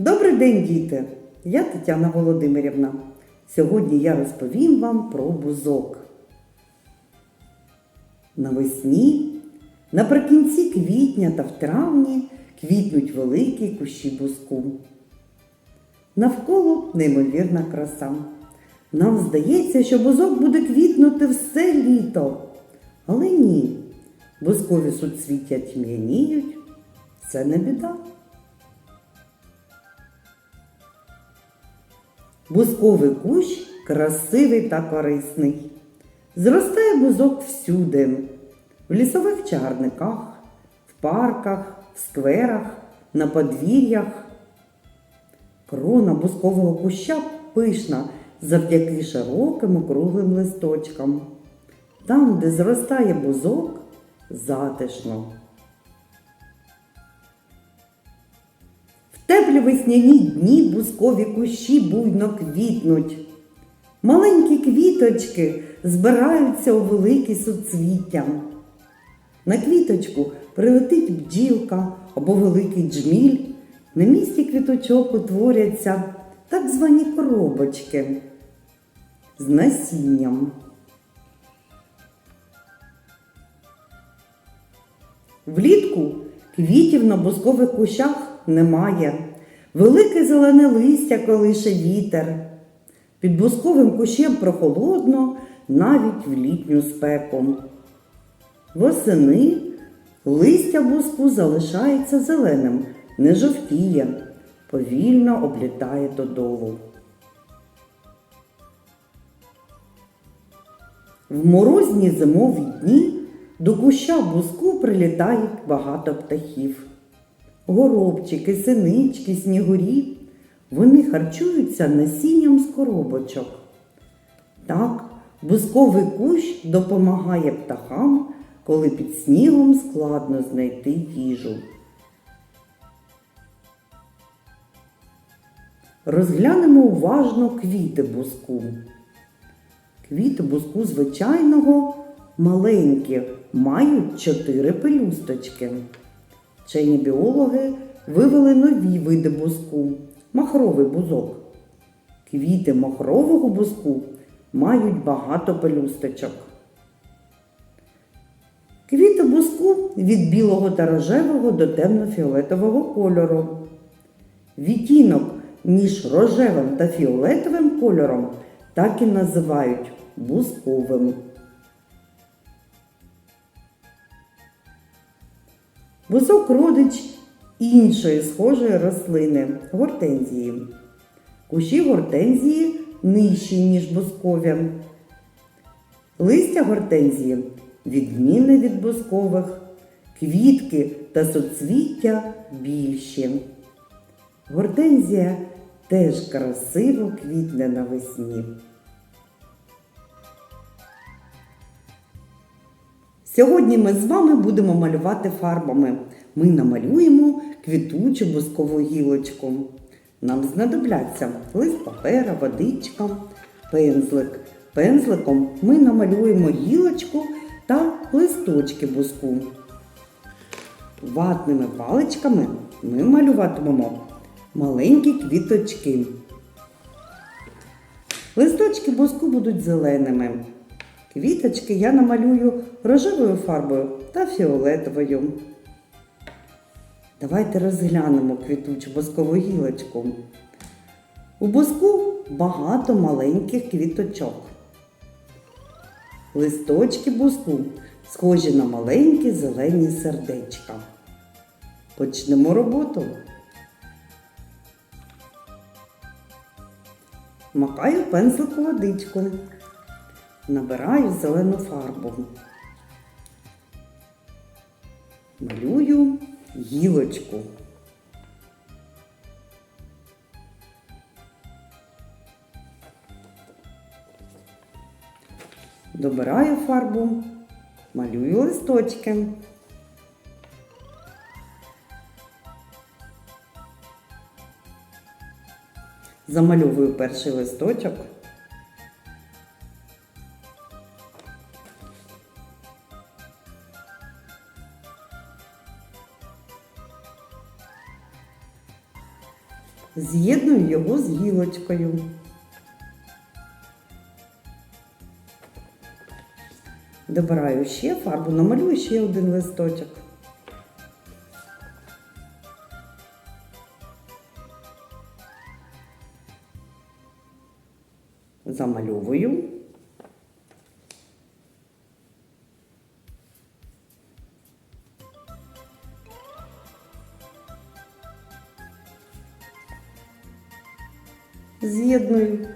Добрий день, діти! Я Тетяна Володимирівна. Сьогодні я розповім вам про бузок. Навесні, наприкінці квітня та в травні квітнуть великі кущі бузку. Навколо неймовірна краса. Нам здається, що бузок буде квітнути все літо. Але ні, бузкові суцвіття тьмяніють. Це не біда. Бузковий кущ красивий та корисний. Зростає бузок всюди, в лісових чагарниках, в парках, в скверах, на подвір'ях. Крона бузкового куща пишна завдяки широким округлим листочкам. Там, де зростає бузок, затишно. Теплі весняні дні бузкові кущі буйно квітнуть. Маленькі квіточки збираються у великі суцвіття. На квіточку прилетить бджілка або великий джміль. На місці квіточок утворяться так звані коробочки з насінням. Влітку квітів на бузкових кущах немає. Велике зелене листя колише вітер. Під бузковим кущем прохолодно навіть в літню спеку. Восени листя бузку залишається зеленим, не жовтіє, повільно облітає додолу. В морозні зимові дні до куща бузку прилітають багато птахів. Горобчики, синички, снігурі. Вони харчуються насінням з коробочок. Так, бузковий кущ допомагає птахам, коли під снігом складно знайти їжу. Розглянемо уважно квіти бузку. Квіти бузку звичайного маленькі, мають чотири пелюсточки. Вчені біологи вивели нові види бузку махровий бузок. Квіти махрового бузку мають багато пелюсточок. Квіти бузку від білого та рожевого до темно-фіолетового кольору. Відтінок між рожевим та фіолетовим кольором так і називають бузковим. Бузок родич іншої схожої рослини гортензії. Кущі гортензії нижчі, ніж бузкові. Листя гортензії відмінне від бузкових, квітки та соцвіття більші. Гортензія теж красиво квітне навесні. Сьогодні ми з вами будемо малювати фарбами. Ми намалюємо квітучу бускову гілочку. Нам знадобляться лист папера, водичка, пензлик. Пензликом ми намалюємо гілочку та листочки буску. Ватними паличками ми малюватимемо маленькі квіточки. Листочки буску будуть зеленими. Квіточки я намалюю рожевою фарбою та фіолетовою. Давайте розглянемо квітучу боскову гілочку. У боску багато маленьких квіточок. Листочки боску схожі на маленькі зелені сердечка. Почнемо роботу. Макаю пензлик у водичку. Набираю зелену фарбу. Малюю гілочку. Добираю фарбу, малюю листочки. Замальовую перший листочок. З'єдную його з гілочкою. Добираю ще фарбу, намалюю ще один листочок. Замальовую. З'єдную.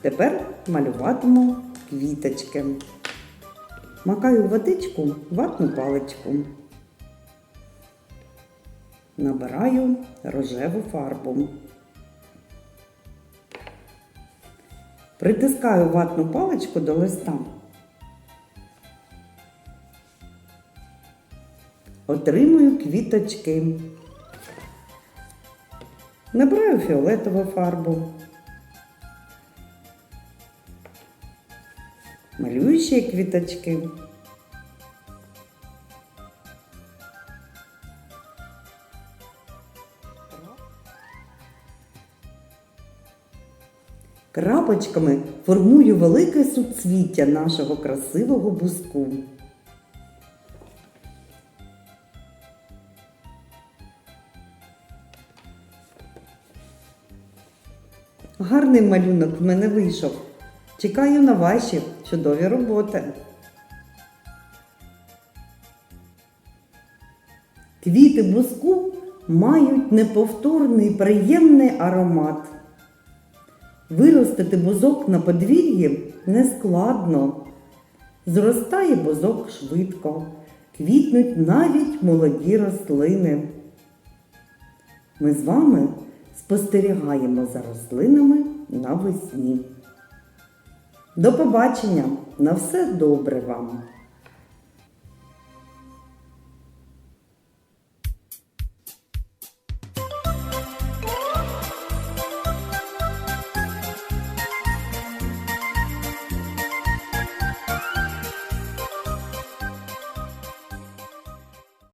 Тепер малюватиму квіточки. Макаю водичку ватну паличку. Набираю рожеву фарбу. Притискаю ватну паличку до листа. Отримую квіточки. Набираю фіолетову фарбу. Малюю ще квіточки. Крапочками формую велике суцвіття нашого красивого буску. Гарний малюнок в мене вийшов. Чекаю на ваші чудові роботи. Квіти буску мають неповторний приємний аромат. Виростити бузок на подвір'ї нескладно. Зростає бузок швидко, квітнуть навіть молоді рослини. Ми з вами спостерігаємо за рослинами навесні. До побачення! На все добре вам!